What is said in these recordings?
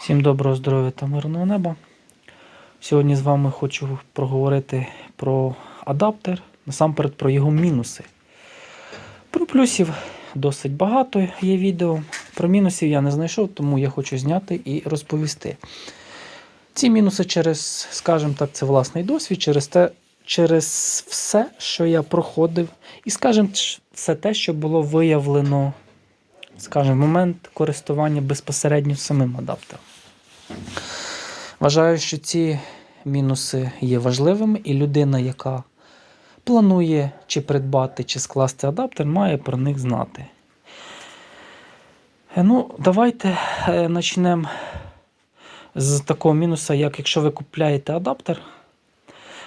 Всім доброго здоров'я та мирного неба. Сьогодні з вами хочу проговорити про адаптер, насамперед про його мінуси. Про плюсів досить багато є відео. Про мінусів я не знайшов, тому я хочу зняти і розповісти. Ці мінуси через, скажімо так, це власний досвід, через те, через все, що я проходив, і, скажімо, все те, що було виявлено, скажімо, момент користування безпосередньо самим адаптером. Вважаю, що ці мінуси є важливими, і людина, яка планує чи придбати, чи скласти адаптер, має про них знати. Е, Ну, давайте е, почнемо з такого мінуса, як якщо ви купляєте адаптер,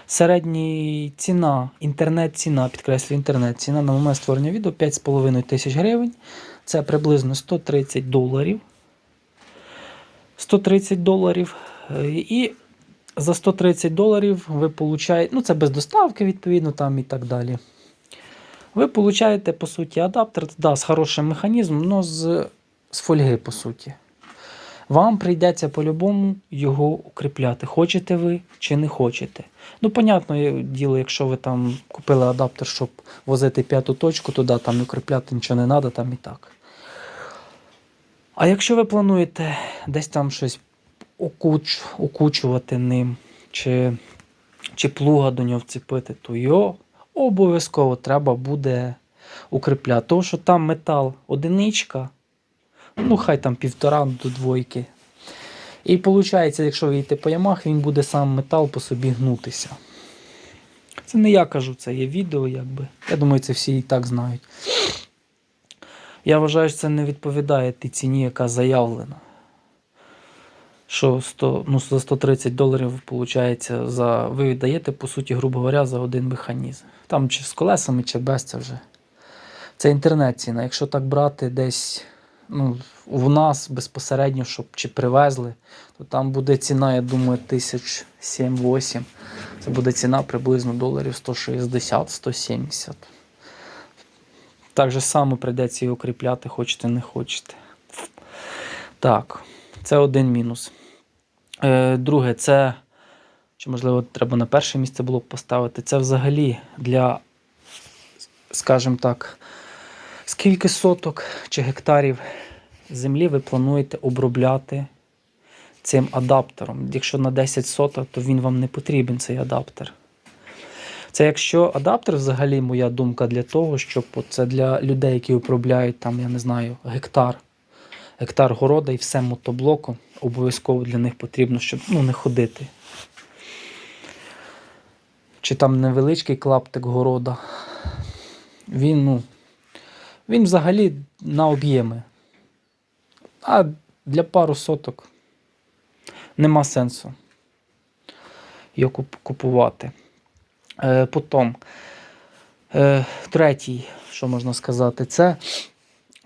середня ціна, інтернет-ціна, підкреслюю, інтернет-ціна на момент створення відео 5,5 тисяч гривень. Це приблизно 130 доларів. 130 доларів. І за 130 доларів ви получаєте, ну це без доставки, відповідно, там і так далі. Ви получаєте, по суті, адаптер да, з хорошим механізмом, але з, з фольги, по суті. Вам прийдеться по-любому його укріпляти. Хочете ви чи не хочете. Ну, понятно, діло, якщо ви там купили адаптер, щоб возити п'яту точку, туди там укріпляти нічого не треба, там і так. А якщо ви плануєте десь там щось окуч, окучувати ним, чи, чи плуга до нього вцепити, то його обов'язково треба буде укріпляти. Тому що там метал одиничка, ну хай там півтора до двойки. І виходить, якщо ви йдете по ямах, він буде сам метал по собі гнутися. Це не я кажу, це є відео, якби. Я думаю, це всі і так знають. Я вважаю, що це не відповідає тій ціні, яка заявлена. Що 100, ну, за 130 доларів, виходить, за, ви віддаєте, по суті, грубо говоря, за один механізм. Там чи з колесами, чи без це вже. Це інтернет-ціна. Якщо так брати десь ну, у нас безпосередньо, щоб чи привезли, то там буде ціна, я думаю, тисяч 7-8. Це буде ціна приблизно доларів 160-170. Так же само прийдеться її укріпляти, хочете, не хочете. Так, це один мінус. Е, друге, це, чи можливо, треба на перше місце було б поставити. Це взагалі для, скажімо так, скільки соток чи гектарів землі ви плануєте обробляти цим адаптером. Якщо на 10 соток, то він вам не потрібен, цей адаптер. Це якщо адаптер, взагалі, моя думка для того, щоб це для людей, які обробляють там, я не знаю, гектар, гектар города і все мотоблоком, обов'язково для них потрібно, щоб ну, не ходити. Чи там невеличкий клаптик города. Він, ну, він взагалі на об'єми. А для пару соток нема сенсу його купувати. Е, потім, е, третій, що можна сказати, це,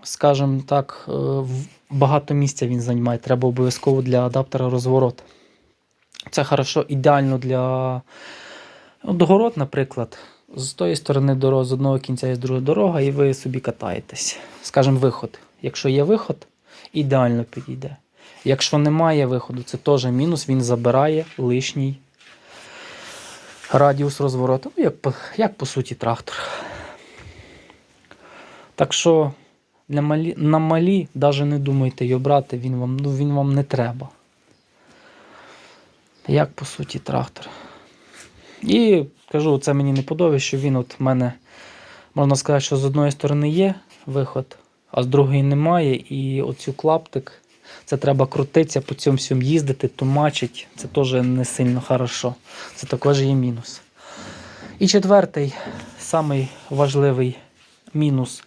скажімо так, е, багато місця він займає. Треба обов'язково для адаптера розворот. Це хорошо, ідеально для от город, наприклад. З тої сторони дорога, з одного кінця є друга дорога, і ви собі катаєтесь. Скажімо, виход. Якщо є виход, ідеально підійде. Якщо немає виходу, це теж мінус, він забирає лишній радіус розвороту. Ну, як, як по суті трактор. Так що для малі, на малі навіть не думайте його брати, він вам, ну, він вам не треба. Як по суті трактор. І кажу, це мені не подобається, що він от в мене, можна сказати, що з одної сторони є виход, а з другої немає. І оцю клаптик, це треба крутитися, по цьому всьому їздити, тумачить. Це теж не сильно хорошо. Це також є мінус. І четвертий, самий важливий мінус,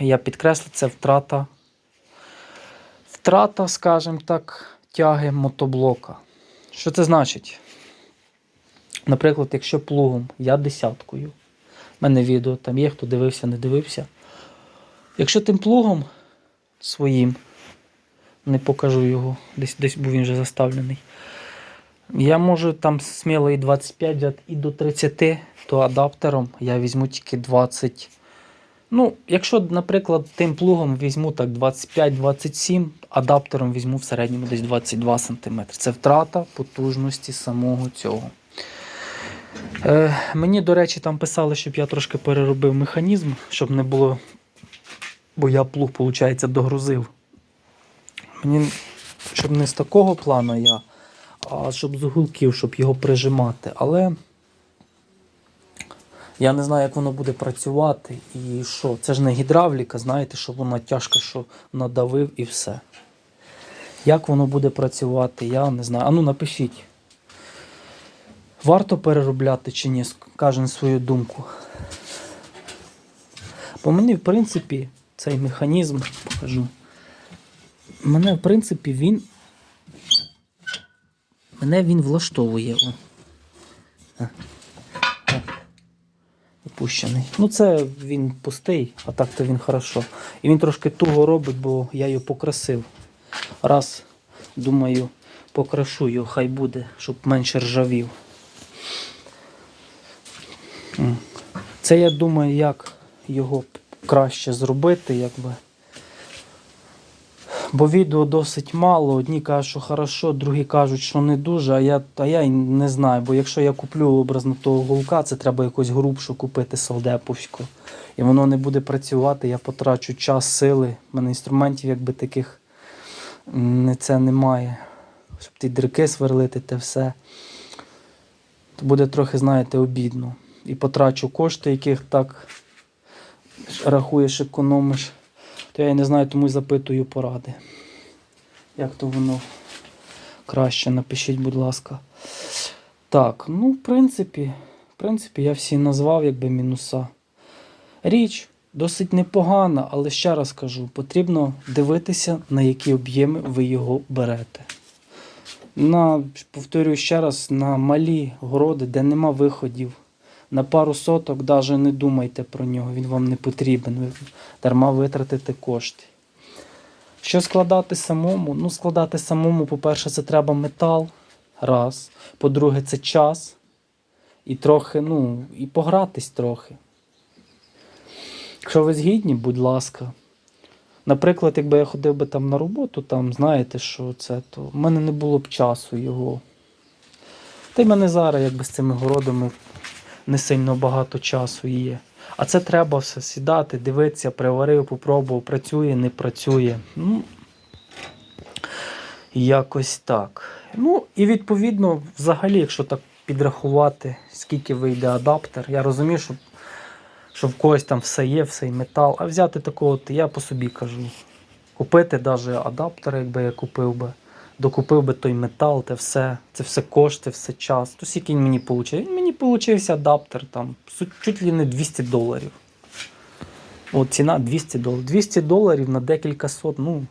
я підкреслю, це втрата. Втрата, скажімо так, тяги мотоблока. Що це значить? Наприклад, якщо плугом я десяткою, в мене відео там є, хто дивився, не дивився. Якщо тим плугом своїм, не покажу його, десь десь був він вже заставлений. Я можу там сміло і 25 взяти, і до 30, то адаптером я візьму тільки 20, Ну, якщо, наприклад, тим плугом візьму так 25-27, адаптером візьму в середньому десь 22 см. Це втрата потужності самого цього. Е, мені, до речі, там писали, щоб я трошки переробив механізм, щоб не було. Бо я плуг, виходить, догрузив. Мені, щоб не з такого плану я, а щоб з уголків, щоб його прижимати. Але я не знаю, як воно буде працювати і що. Це ж не гідравліка, знаєте, що воно тяжко, що надавив і все. Як воно буде працювати, я не знаю. Ану, напишіть. Варто переробляти чи ні, кожен свою думку. Бо мені, в принципі, цей механізм покажу. Мене, в принципі, він. Мене він влаштовує. Опущений. Ну, це він пустий, а так то він хорошо. І він трошки туго робить, бо я його покрасив. Раз, думаю, покрашу його, хай буде, щоб менше ржавів. Це я думаю, як його краще зробити, якби. Бо відео досить мало. Одні кажуть, що хорошо, другі кажуть, що не дуже, а я, а я не знаю. Бо якщо я куплю образно того голка, це треба якусь грубшу купити солдеповську. І воно не буде працювати, я потрачу час, сили. У мене інструментів якби таких це немає. Щоб ті дрики сверлити, те все. То буде трохи, знаєте, обідно. І потрачу кошти, яких так рахуєш, економиш. То я не знаю, тому й запитую поради. Як то воно краще, напишіть, будь ласка. Так, ну, в принципі, в принципі, я всі назвав якби мінуса. Річ досить непогана, але ще раз кажу, потрібно дивитися, на які об'єми ви його берете. На, повторюю ще раз, на малі городи, де нема виходів, на пару соток навіть не думайте про нього, він вам не потрібен. Ви дарма витратите кошти. Що складати самому? Ну, складати самому, по-перше, це треба метал. Раз. По-друге, це час. І трохи, ну, і погратись трохи. Якщо ви згідні, будь ласка. Наприклад, якби я ходив би там на роботу, там, знаєте, що це, то в мене не було б часу його. Та й мене зараз, якби з цими городами не сильно багато часу є. А це треба все сідати, дивитися, приварив, попробував, працює, не працює. Ну, якось так. Ну, і відповідно, взагалі, якщо так підрахувати, скільки вийде адаптер, я розумію, що, що в когось там все є, все і метал. А взяти такого, я по собі кажу. Купити навіть адаптер, якби я купив би, докупив би той метал, те все, це все кошти, все час. То скільки він мені получив? Він мені получився адаптер там, чуть ли не 200 доларів. От ціна 200 доларів. 200 доларів на декілька сот. Ну,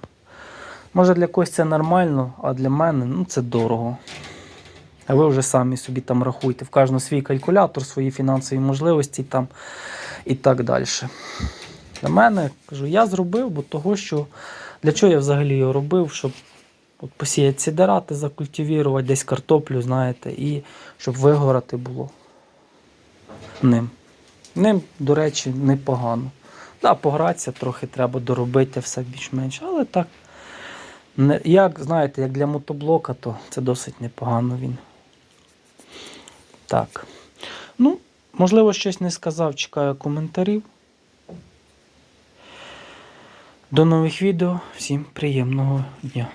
може для когось це нормально, а для мене ну, це дорого. А ви вже самі собі там рахуйте. В кожного свій калькулятор, свої фінансові можливості там і так далі. Для мене, кажу, я зробив, бо того, що для чого я взагалі його робив, щоб от посіяти сідерати, закультивірувати, десь картоплю, знаєте, і щоб вигорати було ним. Ним, до речі, непогано. Да, погратися трохи треба доробити все більш-менш, але так. Не, як, знаєте, як для мотоблока, то це досить непогано він. Так. Ну, можливо, щось не сказав, чекаю коментарів. До нових відео. Всім приємного дня.